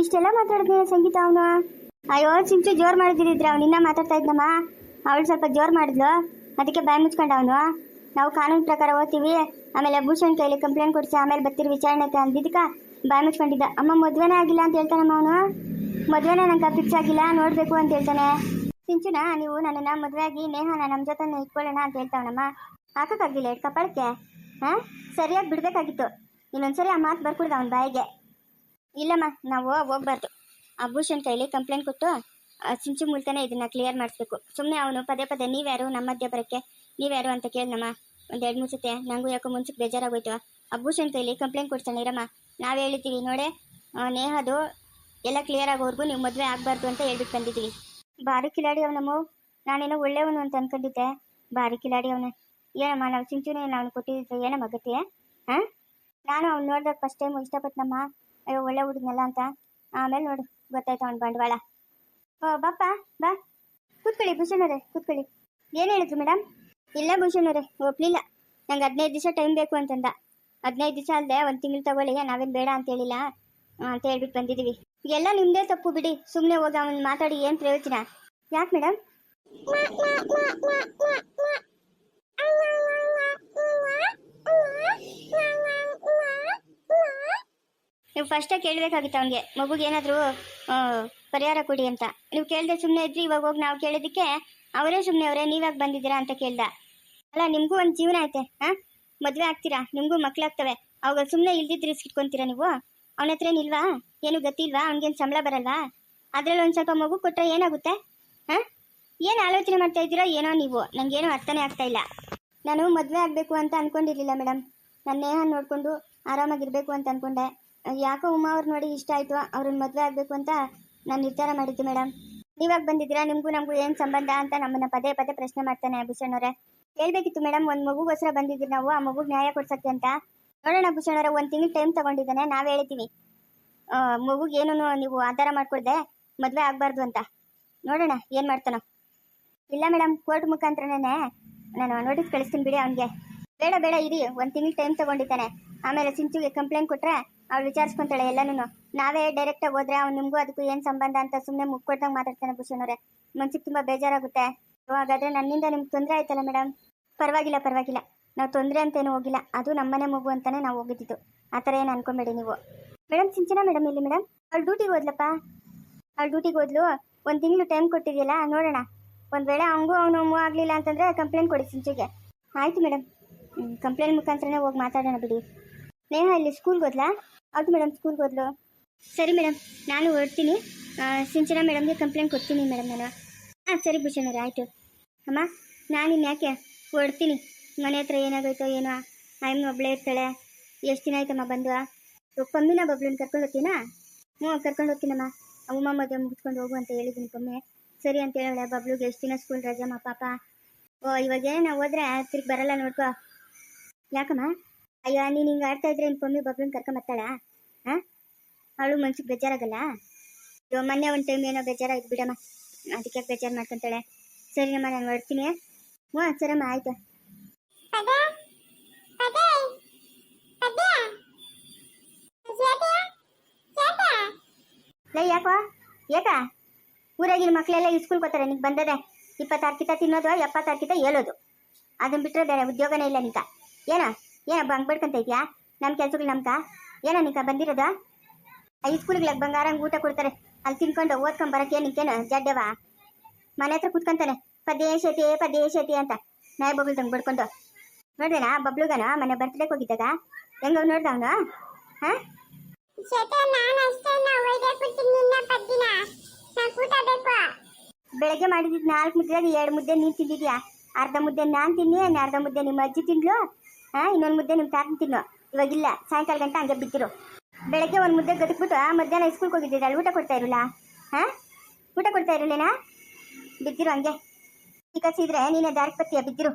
ಇಷ್ಟೆಲ್ಲ ಮಾತಾಡಿದ್ರೆ ಸಂಗೀತ ಅವನು? ಅಯ್ಯೋ, ಚಿಂಚು ಜೋರ್ ಮಾಡಿದಿರಿದ್ರೆ ಅವ್ನು. ಇನ್ನ ಮಾತಾಡ್ತಾ ಇದ್ನಮ್ಮ. ಅವಳು ಸ್ವಲ್ಪ ಜೋರ್ ಮಾಡಿದ್ಲು. ಅದಕ್ಕೆ ಬಾಯಿ ಮುಚ್ಕೊಂಡ ಅವನು. ನಾವು ಕಾನೂನು ಪ್ರಕಾರ ಓದ್ತೀವಿ. ಆಮೇಲೆ ಭೂಷಣ್ ಕೈಲಿ ಕಂಪ್ಲೇಂಟ್ ಕೊಡ್ಸಿ, ಆಮೇಲೆ ಬರ್ತೀರಿ ವಿಚಾರಣೆಗೆ ಅಂದಿದ್ದಕ್ಕ ಬಾಯಿ ಮುಚ್ಕೊಂಡಿದ್ದ. ಅಮ್ಮ, ಮದ್ವೆನೇ ಆಗಿಲ್ಲ ಅಂತ ಹೇಳ್ತಾನಮ್ಮ ಅವನು. ಮದ್ವೆನೇ ನಂಗೆ ಫಿಕ್ಸ್ ಆಗಿಲ್ಲ, ನೋಡ್ಬೇಕು ಅಂತ ಹೇಳ್ತಾನೆ. ಸಿಂಚುನ ನೀವು ನನ್ನನ್ನ ಮದುವೆ ಆಗಿ ನೇಹನ ನಮ್ಮ ಜೊತೆ ಇಟ್ಕೊಳ್ಳೋಣ ಅಂತ ಹೇಳ್ತಾವನಮ್ಮ. ಹಾಕಕ್ಕಾಗಿಲ್ಲ ಕಪಾಳಕ್ಕೆ ಹಾ? ಸರಿಯಾಗಿ ಬಿಡ್ಬೇಕಾಗಿತ್ತು. ಇನ್ನೊಂದ್ಸರಿ ಆ ಮಾತು ಬರ್ಕೊಡ್ದ ಅವನ ಬಾಯಿಗೆ. ಇಲ್ಲಮ್ಮ, ನಾವು ಹೋಗ್ಬಾರ್ದು. ಆ ಭೂಷಣ್ ಕೈಲಿ ಕಂಪ್ಲೇಂಟ್ ಕೊಟ್ಟು ಚಿಂಚು ಮೂಲಕನೇ ಇದನ್ನ ಕ್ಲಿಯರ್ ಮಾಡಿಸ್ಬೇಕು. ಸುಮ್ಮನೆ ಅವನು ಪದೇ ಪದೇ, ನೀವ್ಯಾರು ನಮ್ಮ ಮಧ್ಯ ಬರೋಕ್ಕೆ ನೀವ್ಯಾರು ಅಂತ ಕೇಳಿನಮ್ಮ. ಒಂದ್ ಎರಡು ಸತಿ, ನಂಗೂ ಯಾಕೋ ಮುಂಚೆಗೆ ಬೇಜಾರಾಗೋಯ್ತು. ಆ ಭೂಷಣ್ ಕೈಲಿ ಕಂಪ್ಲೇಂಟ್ ಕೊಡ್ಸೋಣ ಇರಮ್ಮ. ನಾವು ಹೇಳಿದ್ದೀವಿ, ನೋಡೆ ನೇಹದು ಎಲ್ಲ ಕ್ಲಿಯರ್ ಆಗೋವರೆಗೂ ನೀವು ಮದುವೆ ಆಗಬಾರ್ದು ಅಂತ ಹೇಳ್ಬಿಟ್ಟು ಬಂದಿದ್ದೀವಿ. ಬಾರಿ ಕಿಲಾಡಿ ಅವನಮ್ಮ ನಾನೇನೋ ಒಳ್ಳೆಯವನು ಅಂತ ಅನ್ಕೊಂಡಿದ್ದೆ. ಬಾರಿ ಕಿಲಾಡಿ ಅವನ. ಏನಮ್ಮ, ನಾವು ಚಿಂಚುನೇ ನಾವು ಕೊಟ್ಟಿದ್ರೆ ಏನಮ್ಮ ಅಗತ್ಯ ಹಾಂ ನಾನು ಅವ್ನು ನೋಡಿದಾಗ ಫಸ್ಟ್ ಟೈಮ್ ಇಷ್ಟಪಟ್ಟನಮ್ಮ ಅಯ್ಯೋ, ಒಳ್ಳೆ ಹುಡುಗನಲ್ಲ ಅಂತ? ಆಮೇಲೆ ನೋಡು, ಗೊತ್ತಾಯ್ತು ಅವ್ನ ಬಂಡವಾಳ. ಓ ಬಾಪ ಬಾ. ಕೂತ್ಕೊಳ್ಳಿ, ಭೂಷಣರೇ, ಕೂತ್ಕೊಳ್ಳಿ. ಏನು ಹೇಳಿದ್ರು ಮೇಡಮ್ ಇಲ್ಲ ಭೂಷಣರೇ, ಒಪ್ಲಿಲ್ಲ. ನಂಗೆ ಹದಿನೈದು ದಿವಸ ಟೈಮ್ ಬೇಕು ಅಂತಂದ. ಹದಿನೈದು ದಿವಸ ಅಲ್ಲದೆ ಒಂದು ತಿಂಗಳು ತಗೊಳ್ಳಿ, ನಾವೇನು ಬೇಡ ಅಂತ ಹೇಳಿಲ್ಲ. ಅಂತ ಹೇಳ್ಬಿಟ್ಟು ಬಂದಿದ್ದೀವಿ ಎಲ್ಲ ನಿಮ್ಮದೇ ತಪ್ಪು ಬಿಡಿ. ಸುಮ್ಮನೆ ಹೋಗಿ ಅವನು ಮಾತಾಡಿ ಏನು ಪ್ರಯೋಜನ? ಯಾಕೆ ಮೇಡಮ್ ಫಸ್ಟೇ ಕೇಳಬೇಕಾಗಿತ್ತು ಅವನಿಗೆ. ಮಗುಗೆ ಏನಾದರೂ ಪರಿಹಾರ ಕೊಡಿ ಅಂತ. ನೀವು ಕೇಳದೆ ಸುಮ್ಮನೆ ಇದ್ರಿ, ಇವಾಗ ಹೋಗಿ ನಾವು ಕೇಳಿದ್ದಕ್ಕೆ ಅವರೇ ಸುಮ್ಮನೆ ಅವರೇ, ನೀವ್ಯಾಕೆ ಬಂದಿದ್ದೀರಾ ಅಂತ ಕೇಳ್ದ. ಅಲ್ಲ, ನಿಮಗೂ ಒಂದು ಜೀವನ ಐತೆ ಹಾಂ ಮದುವೆ ಆಗ್ತೀರಾ? ನಿಮಗೂ ಮಕ್ಕಳಾಗ್ತವೆ ಅವಾಗ ಸುಮ್ಮನೆ ಇಲ್ದಿದ್ದು ರಿಸ್ಕ್ ಇಟ್ಕೊತೀರಾ ನೀವು? ಅವನ ಹತ್ರ ಏನಿಲ್ವಾ ಏನು ಗೊತ್ತಿಲ್ವಾ ಅವ್ನಿಗೇನು ಸಂಬಳ ಬರಲ್ವಾ? ಅದರಲ್ಲಿ ಒಂದು ಸ್ವಲ್ಪ ಮಗು ಕೊಟ್ಟರೆ ಏನಾಗುತ್ತೆ ಹಾಂ ಏನು ಆಲೋಚನೆ ಮಾಡ್ತಾ ಇದ್ದೀರೋ ಏನೋ ನೀವು? ನನಗೇನು ಅರ್ಥನೇ ಆಗ್ತಾ ಇಲ್ಲ. ನಾನು ಮದುವೆ ಆಗಬೇಕು ಅಂತ ಅನ್ಕೊಂಡಿರ್ಲಿಲ್ಲ ಮೇಡಮ್ ನನ್ನ ನೇಹ ನೋಡಿಕೊಂಡು ಆರಾಮಾಗಿರಬೇಕು ಅಂತ ಅನ್ಕೊಂಡೆ. ಯಾಕೋ ಉಮಾ ಅವ್ರು ನೋಡಿ ಇಷ್ಟ ಆಯ್ತು ಅವ್ರನ್ನ ಮದ್ವೆ ಆಗಬೇಕು ಅಂತ ನಾನು ನಿರ್ಧಾರ ಮಾಡಿದ್ದೆ ಮೇಡಮ್ ನೀವಾಗ ಬಂದಿದ್ದೀರಾ? ನಿಮ್ಗೂ ನಮಗೂ ಏನು ಸಂಬಂಧ ಅಂತ ನಮ್ಮನ್ನ ಪದೇ ಪದೇ ಪ್ರಶ್ನೆ ಮಾಡ್ತಾನೆ ಭೂಷಣ್ ಅವರೇ. ಹೇಳ್ಬೇಕಿತ್ತು ಮೇಡಮ್ ಒಂದು ಮಗುಗೋಸ್ಕರ ಬಂದಿದ್ದೀವಿ ನಾವು, ಆ ಮಗುಗೆ ನ್ಯಾಯ ಕೊಡ್ಸಕ್ಕೆ ಅಂತ. ನೋಡೋಣ ಭೂಷಣ್ ಅವರೇ, ಒಂದು ತಿಂಗಳು ಟೈಮ್ ತಗೊಂಡಿದ್ದಾನೆ, ನಾವ್ ಹೇಳ್ತೀವಿ. ಮಗುಗೆ ಏನೂ ನೀವು ಆಧಾರ ಮಾಡ್ಕೊಡ್ದೆ ಮದ್ವೆ ಆಗ್ಬಾರ್ದು ಅಂತ. ನೋಡೋಣ, ಏನು ಮಾಡ್ತಾನ. ಇಲ್ಲ ಮೇಡಮ್ ಕೋರ್ಟ್ ಮುಖಾಂತರನೇ ನಾನು ನೋಟಿಸ್ ಕಳಿಸ್ತೀನಿ ಬಿಡಿ ಅವನಿಗೆ. ಬೇಡ ಬೇಡ, ಇರಿ. ಒಂದು ತಿಂಗಳು ಟೈಮ್ ತಗೊಂಡಿದ್ದಾನೆ. ಆಮೇಲೆ ಸಿಂಚುಗೆ ಕಂಪ್ಲೇಂಟ್ ಕೊಟ್ರೆ ಅವಳು ವಿಚಾರಿಸ್ಕೊಂತಾಳೆ ಎಲ್ಲನೂ ನಾವೇ ಡೈರೆಕ್ಟಾಗಿ ಹೋದ್ರೆ ಅವ್ನು ನಿಮಗೂ ಅದಕ್ಕೂ ಏನು ಸಂಬಂಧ ಅಂತ ಸುಮ್ಮನೆ ಮುಗ್ಕೊಡ್ದಂಗೆ ಮಾತಾಡ್ತಾನೆ ಭೂಷಣವ್ರೆ ಮನ್ಸಿಗೆ ತುಂಬ ಬೇಜಾರಾಗುತ್ತೆ. ಹಾಗಾದ್ರೆ ನನ್ನಿಂದ ನಿಮ್ಗೆ ತೊಂದರೆ ಆಯ್ತಲ್ಲ ಮೇಡಮ್ ಪರವಾಗಿಲ್ಲ ಪರವಾಗಿಲ್ಲ. ನಾವು ತೊಂದರೆ ಅಂತೇನು ಹೋಗಿಲ್ಲ. ಅದು ನಮ್ಮನೆ ಮಗು ಅಂತಾನೆ ನಾವು ಹೋಗಿದ್ದಿದ್ದು. ಆ ಥರ ಏನು ಅನ್ಕೊಂಬೇಡಿ ನೀವು. ಮೇಡಮ್ ಸಿಂಚನ ಮೇಡಮ್ ಇಲ್ಲಿ ಮೇಡಮ್ ಅವ್ಳು ಡ್ಯೂಟಿಗೆ ಹೋದ್ಲಪ್ಪ? ಅವ್ಳು ಡ್ಯೂಟಿಗೆ ಹೋದ್ಲು? ಒಂದು ತಿಂಗಳು ಟೈಮ್ ಕೊಟ್ಟಿದೆಯಲ್ಲ, ನೋಡೋಣ. ಒಂದು ವೇಳೆ ಹಂಗೂ ಅವನು ಮೂವ್ ಆಗಲಿಲ್ಲ ಅಂತಂದರೆ ಕಂಪ್ಲೇಂಟ್ ಕೊಡಿ ಸಿಂಚುಗೆ. ಆಯಿತು ಮೇಡಮ್ ಕಂಪ್ಲೇಂಟ್ ಮುಖಾಂತರನೇ ಹೋಗಿ ಮಾತಾಡೋಣ ಬಿಡಿ. ನೇಹ ಇಲ್ಲಿ ಸ್ಕೂಲ್ಗೆ ಹೋದ್ಲಾ? ಹೌದು ಮೇಡಮ್ ಸ್ಕೂಲ್ಗೆ ಹೋದ್ಲು. ಸರಿ ಮೇಡಮ್ ನಾನು ಹೊರಡ್ತೀನಿ. ಸಿಂಚನಾ ಮೇಡಮ್ಗೆ ಕಂಪ್ಲೇಂಟ್ ಕೊಡ್ತೀನಿ ಮೇಡಮ್ ನಾನು. ಹಾಂ ಸರಿ ಭೂಷಣ್ ಆಯ್ತು. ಅಮ್ಮ, ನಾನು ಇನ್ಯಾಕೆ ಹೊರಡ್ತೀನಿ? ಮನೆ ಹತ್ರ ಏನಾಗೋಯ್ತೋ ಏನೋ? ಆಯಮ್ಮ ಒಬ್ಬಳೇ ಇರ್ತಾಳೆ. ಎಷ್ಟು ದಿನ ಆಯ್ತಮ್ಮ ಬಂದು? ಪಮ್ಮಿನ ಬಬ್ಲನ್ನ ಕರ್ಕೊಂಡು ಹೋಗ್ತೀನಾ? ಹ್ಞೂ, ಕರ್ಕೊಂಡು ಹೋಗ್ತೀನಮ್ಮ. ಅಮ್ಮ ಮದುವೆ ಮುಗಿಸ್ಕೊಂಡು ಹೋಗು ಅಂತ ಹೇಳಿದ್ದೀನಿ ಪಮ್ಮೆ ಸರಿ ಅಂತ ಹೇಳೋಳೆ ಬಬ್ಲುಗೆ, ಎಷ್ಟು ದಿನ ಸ್ಕೂಲ್ ರಜಮ್ಮ ಪಾಪ? ಓ ಇವಾಗ ನಾವು ಹೋದ್ರೆ ತಿರ್ಗಿ ಬರಲ್ಲ ನೋಡ್ಕೋ. ಯಾಕಮ್ಮ? ಅಯ್ಯೋ ನೀನು ಹಿಂಗೆ ಆಡ್ತಾ ಇದ್ರೆ ನಿನ್ನ ಪಮ್ಮಿ ಬಬ್ಲನ್ ಕರ್ಕೊಂಬತ್ತಾಳ ಹಾಂ ಅವಳು ಮನ್ಸಿಗೆ ಬೇಜಾರಾಗಲ್ಲ? ಅಯ್ಯೋ ಮೊನ್ನೆ ಒಂದು ಟೈಮ್ ಏನೋ ಬೇಜಾರಾಯ್ತು ಬಿಡಮ್ಮ. ಅದಕ್ಕೆ ಬೇಜಾರು ಮಾಡ್ಕೊಂತಾಳೆ. ಸರಿನಮ್ಮ ನಾನು ಹೊರಡ್ತೀನಿ ಹ್ಞೂ ಸರಮ್ಮ ಆಯ್ತು. ಲೈ ಯಾಕೋ? ಏಕ? ಊರಾಗಿನ ಮಕ್ಕಳೆಲ್ಲ ಸ್ಕೂಲ್ ಹೋಗ್ತಾರೆ ನಿಂಗೆ ಬಂದದೆ. ಇಪ್ಪತ್ತಾರು ಕಿತ ತಿನ್ನೋದು ಎಪ್ಪತ್ತಾರು ಕಿತ ಹೇಳೋದು ಅದನ್ನ ಬಿಟ್ಟರೆ ಬೇರೆ ಉದ್ಯೋಗನೇ ಇಲ್ಲ ನಿಂತ ಏನ? ಏನ ಬಂಗ್ ಬಿಡ್ಕೊಂತ ಇದೆಯಾ? ನಮ್ಮ ಕೆಲ್ಸಗಳು ನಮ್ಕ? ಏನ ಬಂದಿರೋದು? ಬಂದಿರೋದ ಐ ಸ್ಕೂಲ್ಗಳಿಗೆ ಬಂಗಾರಂಗ್ ಊಟ ಕೊಡ್ತಾರೆ. ಅಲ್ಲಿ ತಿನ್ಕೊಂಡು ಓದ್ಕೊಂಡ್ ಬರಕ್ಕೆ ನಿಂಕೇನು ಜಡ್ಡವ? ಮನೆ ಹತ್ರ ಕುತ್ಕೊಂತಾನೆ. ಪದೇ ಶತಿ ಪದೇ ಶತಿ ಅಂತ. ನಾಯಿ ಬಬ್ಲು ತಂಗ್ ಬಿಡ್ಕೊಂಡು ನೋಡ್ದೇನಾ? ಬಬ್ಲುಗನ? ಮನೆ ಬರ್ತ್ಡೇಗೆ ಹೋಗಿದ್ದಾಗ? ಹೆಂಗ ನೋಡ್ದ ಅವನು? ಹಾ? ಬೆಳಗ್ಗೆ ಮಾಡಿದಿದ್ ನಾಲ್ಕು ಮುದ್ದೆ ಎರಡು ಮುದ್ದೆ ನೀನ್ ತಿಂದಿದ್ಯಾ? ಅರ್ಧ ಮುದ್ದೆ ನಾನು ತಿನ್ನಿ ಅರ್ಧ ಮುದ್ದೆ ನಿಮ್ಮ ಅಜ್ಜಿ ತಿನ್ಲು ಹಾ ಇನ್ನೊಂದು ಮುದ್ದೆ ನಿಮ್ಮ ತಾತನ ತಿನ್ನು. ಇವಾಗಿಲ್ಲ ಸಾಯಂಕಾಲ ಗಂಟೆ ಹಂಗೆ ಬಿದ್ದಿರು. ಬೆಳಗ್ಗೆ ಒಂದು ಮುದ್ದೆ ಗದಕ್ಬಿಟ್ಟು ಮಧ್ಯಾಹ್ನ ಸ್ಕೂಲ್ ಹೋಗಿದ್ದಿದ್ದಲ್ಲ ಊಟ ಕೊಡ್ತಾ ಇರಲಿಲ್ಲ. ಹಾ? ಊಟ ಕೊಡ್ತಾ ಇರಲಿಲ್ಲ ಬಿದ್ದಿರು ಹಂಗೆ. ಸಿಕ್ಕಿದ್ರೆ ನೀನೇ ದಾರಿ ಪತ್ತಿಯ ಬಿದ್ದಿರು.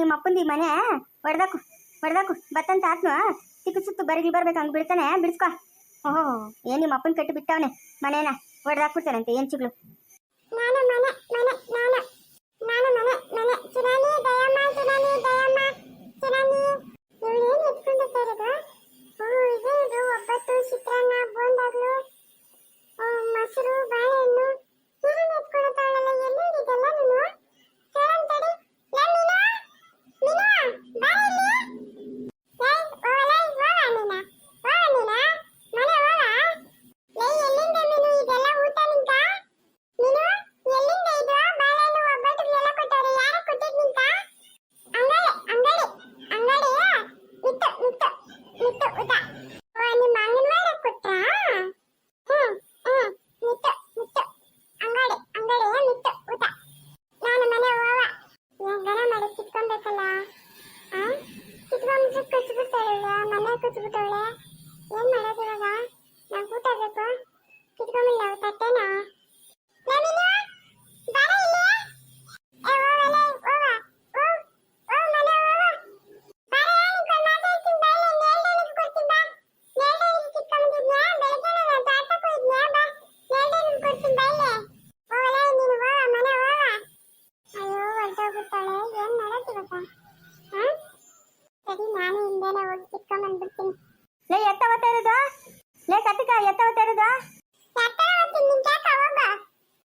ನಿಮ್ಮ ಅಪ್ಪಂದಿ ಮನೆ ಹೊಡೆದಾಕು ಹೊಡೆದಾಕು. ಬತ್ತಂತ ಆತ್ನು ಸುತ್ತ ಬರಿಗಿ ಬರ್ಬೇಕು ಹಂಗೆ ಬಿಡ್ತಾನೆ ಬಿಡಿಸ್ಕೊ. ಓಹೋ ಏನು ನಿಮ್ಮ ಅಪ್ಪನ ಕಟ್ಟಿ ಬಿಟ್ಟವನೆ? ಮನೇನ ಹೊಡೆದಾಕ್ಬಿಡ್ತಾನಂತೆ ಏನ್ ಚಿಗ್ಳು ನಾನು ಮನೆ ಮನೆ ನಾನು ನಾನು ಮನೆ ಮನೆ ದಯಮ್ಮ ಚಿರಾಣಿ ದಯಮ್ಮ ಓ, ಇದು ಇದು ಒಬ್ಬಟ್ಟು ಚಿತ್ರಾನ್ನ, ಬೋಂಡಾಗ್ಲು ಮೊಸರು, ಬಾಳೆಹಣ್ಣು. ಏನ್ ಮಾಡೋದು ಇವಾಗ ನಾವು ಕೂತಾಗಬೇಕು ಕಿತ್ಕೊಂಬಿಲ್ಲ ಅವ್ರ ತಟ್ಟೆನ ನಮೀನು ಬರ ಇಲ್ಲಿ ಏ ಹೋಗಲೇ ಹೋಗ ಹೋಗ್ ಹೋಗ್ ಮನೆ ಹೋಗ ಬರ ನಿಂತ್ಕೊಂಡು ಮಾತಾಡ್ತೀನಿ ಬಾ ಇಲ್ಲಿ ನೇಲ್ಡನಿಗೆ ಕೊಡ್ತೀನಿ ಬಾ ನೇಲ್ಡನಿಗೆ ಕಿತ್ಕೊಂಡ್ಬಿಟ್ಟಿದ್ನ್ಯಾ ಬೆಳಗ್ಗೆ ನಾನು ತಾತಕ್ಕೆ ಹೋಯ್ದ್ನ್ಯಾ ಬಾ ನೇಲ್ಡನಿಗೆ ಕೊಡ್ತೀನಿ ಬಾ ಇಲ್ಲಿ ಹೋಗಲೇ ನೀನು ಹೋಗ ಮನೆ ಹೋಗ ಅಯ್ಯೋ ಹೊರಟೋಗ್ಬಿಡ್ತಾಳೆ ಏನ್ ಮಾಡೋದು ಇವಾಗ ಹಾ ಸರಿ ನಾನು ಹಿಂದೆನೆ ಹೋಗಿ ಕಿತ್ಕೊಂಡ್ಬಂದ್ಬಿಡ್ತೀನಿ ಲೇ ಎತ್ತ ಓದ್ತಾ ಇರೋದು ಲೇ, ಕತ್ತಿಕ ಎತ್ತ ಓದ್ತಾ ಇರೋದು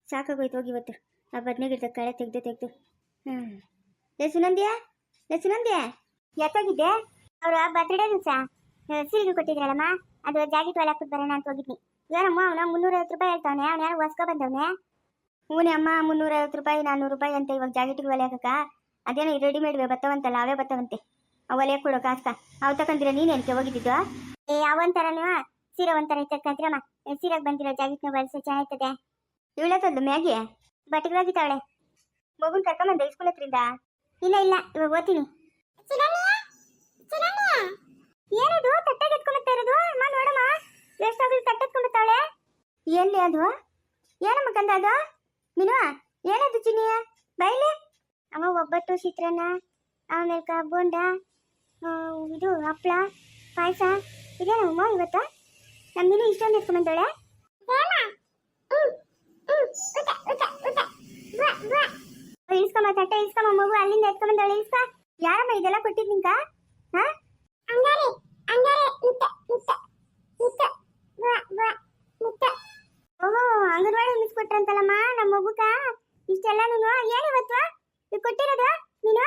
ಸಾಕಾಗೋಯ್ತು, ಹೋಗಿ ಇವತ್ತು. ಆ ಬದನೆ ಗಿಡದ ಕಳೆ ತೆಗ್ದು ತೆಗ್ದು. ಹ್ಞೂ ಲೇ, ಸುನಂದ್ಯಾ? ಲೇ, ಸುನಂದ್ಯಾ? ಎತ್ತಾಗಿದ್ದೆ? ಅವ್ರ ಬರ್ತ್ಡೇ ದಿವಸ ಸೀರೆ ಕೊಟ್ಟಿದ್ರಲ್ಲಮ್ಮ, ಅದು ಜಾಕೆಟ್ ಒಳ ಹಾಕ್ಬಿಟ್ಟು ಬರೋಣ ಅಂತ ಹೋಗಿದ್ನಿ. ಏನಮ್ಮ ಅವನ? ಮುನ್ನೂರೈವತ್ತು ರೂಪಾಯಿ ಹೇಳ್ತಾವನೆ, ಅವನ ಯಾರು ಹೊಸ್ಕೊ ಬಂದವನೆ? ಹ್ಞೂ ಅಮ್ಮ, ಮುನ್ನೂರೈವತ್ತು ರೂಪಾಯಿ ನಾನ್ನೂರು ರೂಪಾಯಿ ಅಂತ ಇವಾಗ ಜಾಕೆಟ್ಗೆ ಒಲೆ ಹಾಕಕ್ಕ. ಅದೇನೋ ರೆಡಿಮೇಡ್ ಬರ್ತಾವಂತಲ್ಲ ಅವೇ ಬರ್ತಾವಂತೆ ಅವು ಒಲೆ ಕೊಡೋ ಕಾಸ್ಕ ಅವು ತಗೊಂಡಿರ ನೀನು ಏನಕ್ಕೆ ಹೋಗಿದ್ದು ಏ ಅವಂತರನು ಸೀರೆ ಒಂಥರ ಇರ್ತಕ್ಕಂತ್ರಮ್ಮ ಸೀರೆಗೆ ಬಂದಿರೋ ಜಾಕೆಟ್ನ ಬಳಸೋ ಚೆನ್ನಾಗ್ತದೆ ಇವಳತ್ತದ್ದು ಮ್ಯಾಗಿ? ಬಟ್ಟೆಗಳಾಗಿದ್ದಾವಳೆ ಮಗುನ್ ಕರ್ಕೊಂಬಂದ ಸ್ಕೂಲ್ ಹತ್ರಿಂದ ಇಲ್ಲ ಇಲ್ಲ, ಇವಾಗ ಓದ್ತೀನಿ. ಏನದು? ತಟ್ಟೆಗೆ ಎತ್ಕೊಂಬತ್ತಾ ಇರೋದು? ಅಮ್ಮ ನೋಡಮ್ಮ. ಎಷ್ಟಾಗಲಿ ತಟ್ಟೆ ಎತ್ಕೊಂಬತ್ತಾವಳೆ ಎಲ್ಲಿ ಅದು? ಏನಮ್ಮ ಕಂದ ಅದು? ಮೀನು ಏನದು ಚಿನ್ನಿಯ ಬೈಲಿ? ಅಮ್ಮ ಒಬ್ಬಟ್ಟು ಚಿತ್ರಾನ್ನ, ಆಮೇಲೆ ಬೋಂಡ ಇದು ಹಪ್ಪಳ ಪಾಯಸ ಇದೇನಮ್ಮ ಇವತ್ತು? ನಮ್ಮ ಮೀನು ಇಷ್ಟೊಂದು ಎತ್ಕೊಂಬಂದವಳೆ ಹೇಮ? ಹ್ಮ್ ಹ್ಮ್ ಉಟ ಉಟ ಉಟ ಬಾ ಬಾ. ಇಸ್ಕೊಂಬ ತಟ್ಟೆ ಇಸ್ಕೊಂಬ ಮಗು ಅಲ್ಲಿಂದ ಎತ್ಕೊಂಬಂದವಳೆ ಇಸ್ಕ ಯಾರಮ್ಮ ಇದೆಲ್ಲ ಕೊಟ್ಟಿದ್ ನಿಂಕ? ಹಾ? ಅಂಗಾರೆ ಅಂಗಾರೆ ಮುತ್ತ ಮುತ್ತ ಮುತ್ತ. ಬಾ ಬಾ ಮುತ್ತ. ಓಹೋ ಅಂಗನವಾಡಿ ಮಿಸ್ ಕೊಟ್ರಂತಲ್ಲಮ್ಮ ನಮ್ಮ ಮಗುಕ. ಇಷ್ಟೆಲ್ಲನೂ ಏನು ಇವತ್ತು? ಇದು ಕೊಟ್ಟಿರೋದು ನೀನು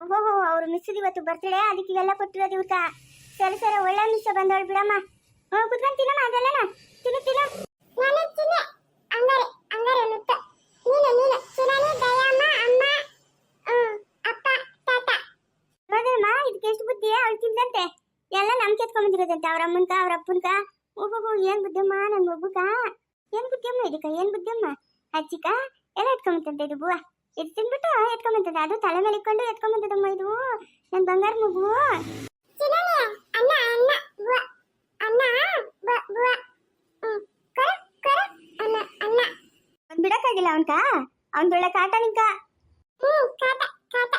ಓಹೋ ಅವ್ರು ಮಿಸ್ ಇವತ್ತು ಬರ್ತ್ಡೇ ಅದಕ್ಕೆ ಇವೆಲ್ಲ ಕೊಟ್ಟಿರೋದು ಇವತ್ತ. ಸರಿ ಸರಿ ಒಳ್ಳೆ ಮಿಸ್ ಬಂದವಳು ಬಿಡಮ್ಮ. ಹ್ಞೂ ಕುತ್ಕೊಂಡು ತಿನ್ನಮ್ಮ ಅದೆಲ್ಲನ. ತಿನ್ನು ತಿನ್ನು. ನಾನು ಚಿನ್ನ ಅಂಗಾರೆ ಅಂಗಾರೆ ಮುತ್ತ ನೀನು ನೀನು. ದಯಮ್ಮ ಅಮ್ಮ ಅಪ್ಪ ತಾತ. ನೋಡಿರಮ್ಮ ಇದಕ್ಕೆ ಎಷ್ಟು ಬುದ್ಧಿ? ಅವಳು ತಿಂದಂತೆ ಎಲ್ಲ ನಮ್ ಎತ್ಕೊಂಡ್ಬಂದಿರೋದಂತೆ ಅವ್ರ ಅಮ್ಮನ್ಕ ಅವ್ರ ಅಪ್ಪನ್ಕ. ಓಹೋ ಏನ್ ಬುದ್ಧಮ್ಮ? ನನ್ನ ಮಗುಗ? ಏನ್ ಬುದ್ಧಮ್ಮ ಇದಕ್ಕ? ಏನ್ ಬುದ್ಧಮ್ಮ? ಅಜ್ಜಿಕ ಎಲ್ಲ ಎತ್ಕೊಂಬಂತಂತೆ ಇದು ಬುವ? ಇದು ತಿನ್ಬಿಟ್ಟು ಎತ್ಕೊಂಬಂತದ? ಅದು ತಲೆ ಮೇಲೆ ಇಟ್ಕೊಂಡು ಎತ್ಕೊಂಬಂತದಮ್ಮ ಇದು? ನನ್ ಬಂಗಾರ ಮಗು? ಅನ್ನ ಅನ್ನ ಬುವ. ಅನ್ನ ಬುವ. ಕರ ಕರ. ಅನ್ನ ಅನ್ನ ಒಂದ್ ಬಿಡಕ್ಕಾಗಿಲ್ಲ ಅವನ್ಕ? ಅವನ್ ದೊಳ್ಳೆ ಕಾಟ ನಿಂಕ? ಹ್ಮ್ ಕಾಟ ಕಾಟ.